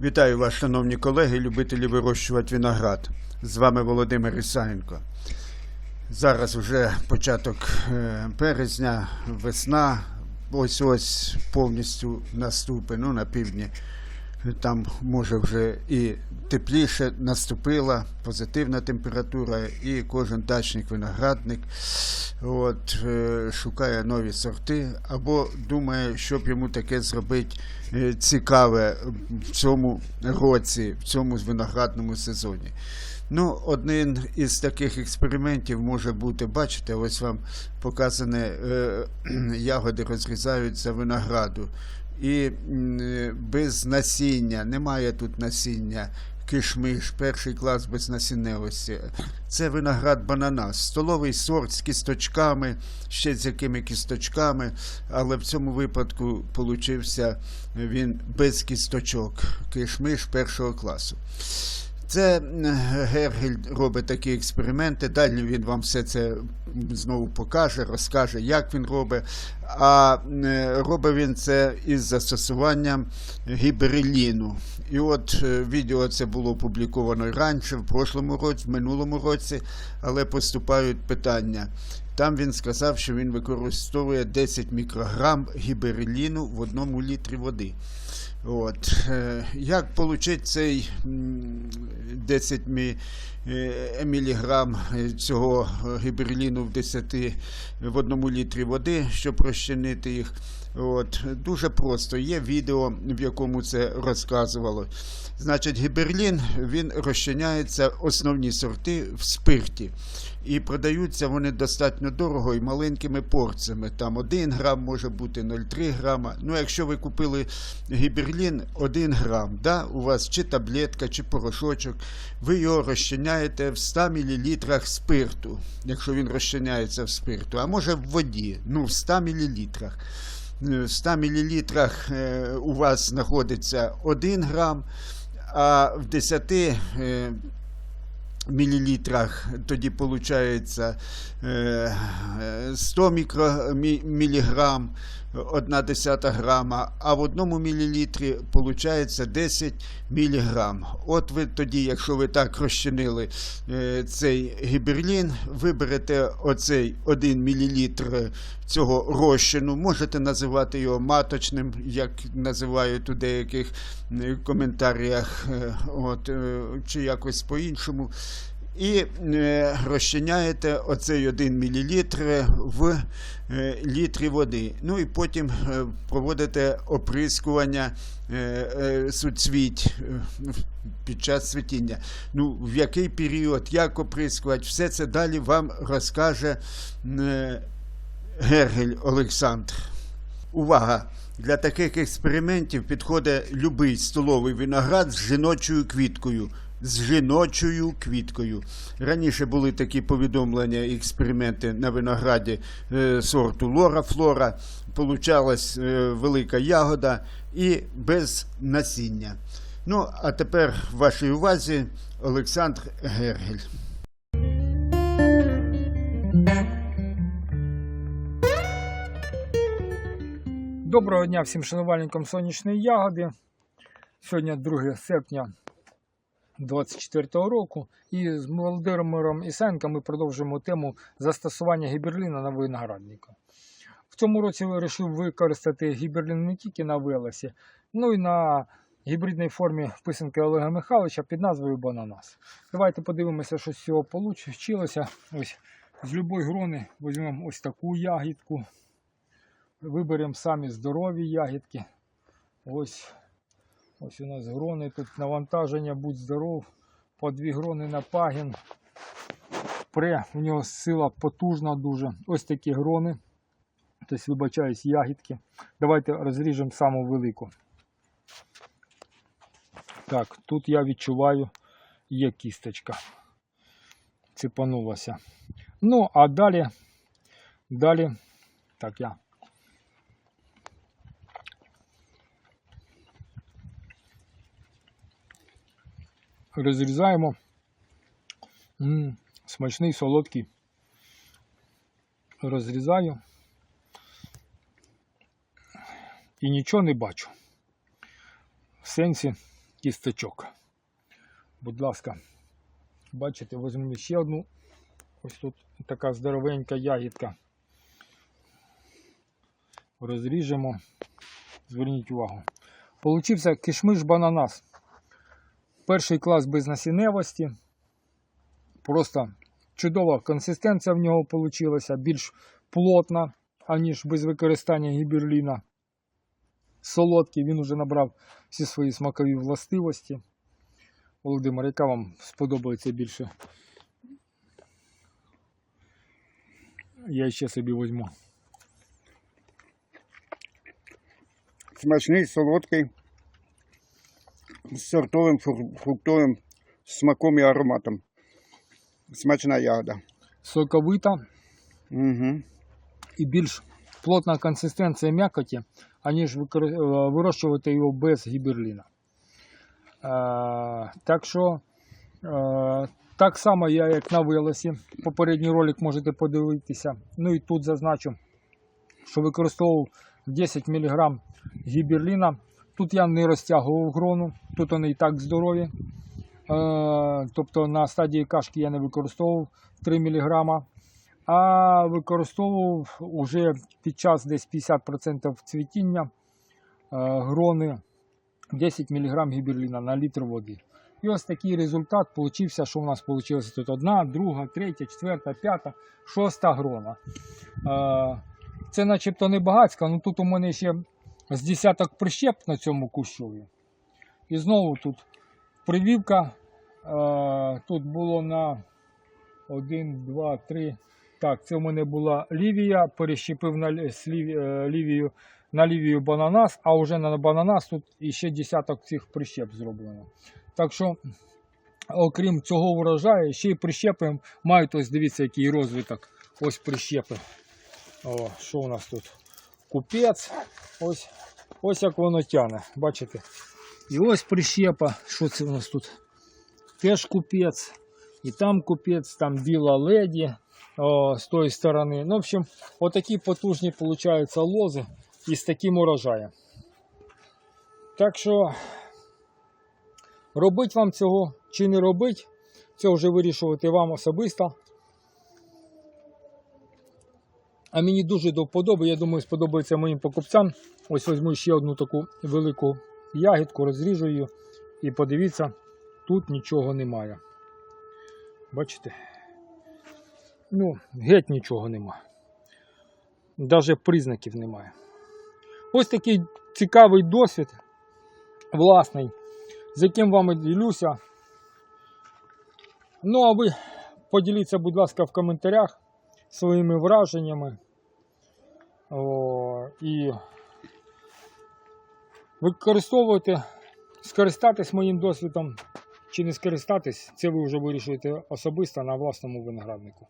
Вітаю вас, шановні колеги, любителі вирощувати виноград. З вами Володимир Ісаєнко. Зараз вже початок е, березня, весна. Ось ось повністю наступить. Ну, на півдні там може вже і тепліше наступила, позитивна температура, і кожен дачник виноградник от, е, шукає нові сорти або думає, щоб йому таке зробити е, цікаве в цьому році, в цьому виноградному сезоні. Ну, один із таких експериментів може бути, бачите, ось вам показане, ягоди розрізаються винограду. І е, без насіння, немає тут насіння, кишмиш, перший клас без насінневості. Це виноград бананас, столовий сорт з кісточками, ще з якими кісточками, але в цьому випадку получився він без кісточок, кишмиш першого класу. Це е, Гергель робить такі експерименти. Далі він вам все це знову покаже, розкаже, як він робить. А е, робить він це із застосуванням гібереліну. І от е, відео це було опубліковано раніше, в прошлому році, в минулому році, але поступають питання. Там він сказав, що він використовує 10 мікрограм гібереліну в одному літрі води. От. е, Як отримати цей 10 е, міліграм е, цього гіберліну в 10 в одному літрі води, щоб розчинити їх? От. Дуже просто. Є відео, в якому це розказувало. Значить, гіберлін він розчиняється основні сорти в спирті. І продаються вони достатньо дорого і маленькими порціями. Там 1 грам може бути 0,3 грама. Ну, якщо ви купили гіберлін 1 грам, да, у вас чи таблетка, чи порошочок, ви його розчиняєте в 100 мл спирту, якщо він розчиняється в спирту, а може в воді, ну в 100 мл. В 100 мл е, у вас знаходиться 1 грам, а в 10 е, мілілітрах тоді виходить 100 мікро, мі- 1 десята грама, а в одному мілілітрі виходить 10 міліграм. От ви тоді, якщо ви так розчинили е, цей гіберлін, виберете оцей 1 мілілітр цього розчину, можете називати його маточним, як називають у деяких е, коментарях, е, от, е, чи якось по-іншому. І е, розчиняєте оцей 1 мл в е, літрі води. Ну і потім е, проводите оприскування суцвіть під час цвітіння. Ну, в який період, як оприскувати, все це далі вам розкаже Гергель Олександр. Увага! Для таких експериментів підходить любий столовий виноград з жіночою квіткою. З жіночою квіткою. Раніше були такі повідомлення експерименти на винограді е, сорту Лора Флора. Получалась е, велика ягода і без насіння. Ну, а тепер в вашій увазі Олександр Гергель. Доброго дня всім шанувальникам сонячної ягоди. Сьогодні 2 серпня 2024 року. І з Володимиром Ісенком ми продовжуємо тему застосування гіберліна на виноградника. В цьому році вирішив використати гіберлін не тільки на велесі, ну і на гібридній формі вписанки Олега Михайловича під назвою Бананас. Давайте подивимося, що з цього вийшло. Ось з любої грони візьмемо ось таку ягідку. Виберемо самі здорові ягідки. Ось, ось у нас грони. Тут навантаження, будь здоров. По дві грони на пагін. Пре, у нього сила потужна дуже. Ось такі грони. Тобто, вибачаюсь, ягідки. Давайте розріжемо саму велику. Так, тут я відчуваю, є кісточка. Цепанулася. Ну, а далі, далі, так, я розрізаємо. м смачний, солодкий. Розрізаю. І нічого не бачу. В сенсі кісточок. Будь ласка, бачите, візьмемо ще одну. Ось тут така здоровенька ягідка. Розріжемо. Зверніть увагу. Получився кишмиш бананас. Перший клас без насінневості. Просто чудова консистенція в нього вийшла, більш плотна, аніж без використання гіберліна. Солодкий, він вже набрав всі свої смакові властивості. Володимир, яка вам сподобається більше? Я ще собі візьму. Смачний, солодкий, з сортовим фрук- фруктовим смаком і ароматом. Смачна ягода. Соковита Угу. і більш плотна консистенція м'якоті, аніж е, вирощувати його без гіберліна. Е, так що е, так само я, як на вилосі. Попередній ролик можете подивитися. Ну і тут зазначу, що використовував 10 мг гіберліна. Тут я не розтягував грону, тут вони і так здорові. Е, тобто на стадії кашки я не використовував 3 мг, а використовував уже під час десь 50% цвітіння е, грони 10 мг гіберліна на літр води. І ось такий результат получився, що у нас вийшло тут одна, друга, третя, четверта, п'ята, шоста грона. Е, Це начебто не багатська, але тут у мене ще з десяток прищеп на цьому кущові. І знову тут прививка. Е, Тут було на 1, 2, 3. Так, це в мене була лівія, перещепив на е, лівію, на лівію бананас, а вже на бананас тут іще десяток цих прищеп зроблено. Так що, окрім цього врожаю, ще й прищепи мають ось дивіться, який розвиток. Ось прищепи. О, що у нас тут? Купець. Ось, ось як воно тяне. Бачите? І ось прищепа. Що це у нас тут? Теж купець. І там купець, там біла леді о, з тої сторони. Ну, в общем, отакі потужні получаються лози із таким урожаєм. Так що робить вам цього чи не робить, це вже вирішувати вам особисто. А мені дуже до вподоби, я думаю, сподобається моїм покупцям. Ось візьму ще одну таку велику ягідку, розріжу її і подивіться, тут нічого немає. Бачите? Ну, геть нічого немає. Навіть признаків немає. Ось такий цікавий досвід власний, з яким вами ділюся. Ну, а ви поділіться, будь ласка, в коментарях своїми враженнями. О, і використовуйте, скористатись моїм досвідом чи не скористатись, це ви вже вирішуєте особисто на власному винограднику.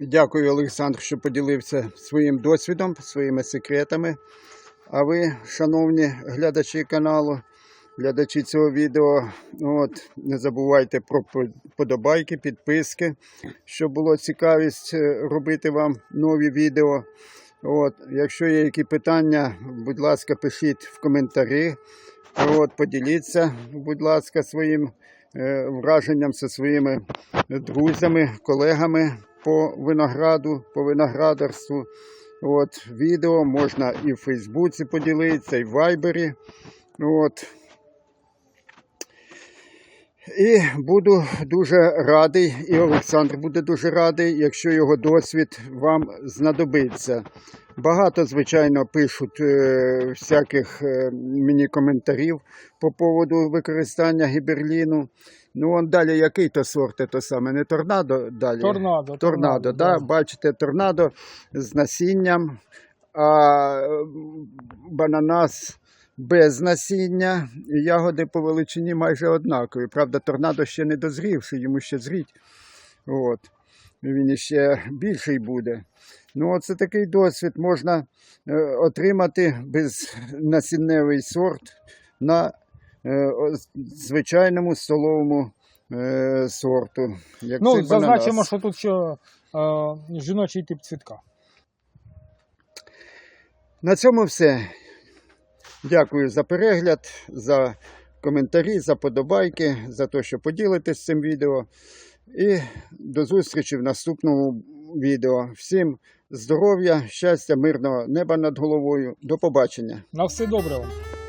Дякую, Олександр, що поділився своїм досвідом, своїми секретами. А ви, шановні глядачі каналу, глядачі цього відео, от, не забувайте про подобайки, підписки, щоб було цікавість е, робити вам нові відео. От, якщо є які питання, будь ласка, пишіть в коментарі. От, поділіться, будь ласка, своїм е, враженням зі своїми друзями, колегами по винограду, по виноградарству. От, відео можна і в Фейсбуці поділитися, і в Вайбері. От. І буду дуже радий, і Олександр буде дуже радий, якщо його досвід вам знадобиться. Багато, звичайно, пишуть е, всяких е, мені коментарів по поводу використання гіберліну. Ну, он далі який то сорт, то саме, не торнадо далі. Торнадо. Торнадо, да? бачите, торнадо з насінням, а бананас без насіння, і ягоди по величині майже однакові. Правда, торнадо ще не дозрівши, йому ще зріть. От. Він ще більший буде. Ну, оце такий досвід можна е, отримати безнасінневий сорт на е, звичайному столовому е, сорту. Як Ну, зазначимо, що тут ще жіночий тип цвітка. На цьому все. Дякую за перегляд, за коментарі, за подобайки, за те, що поділитесь цим відео. І до зустрічі в наступному відео. Всім здоров'я, щастя, мирного неба над головою. До побачення. На все добре вам.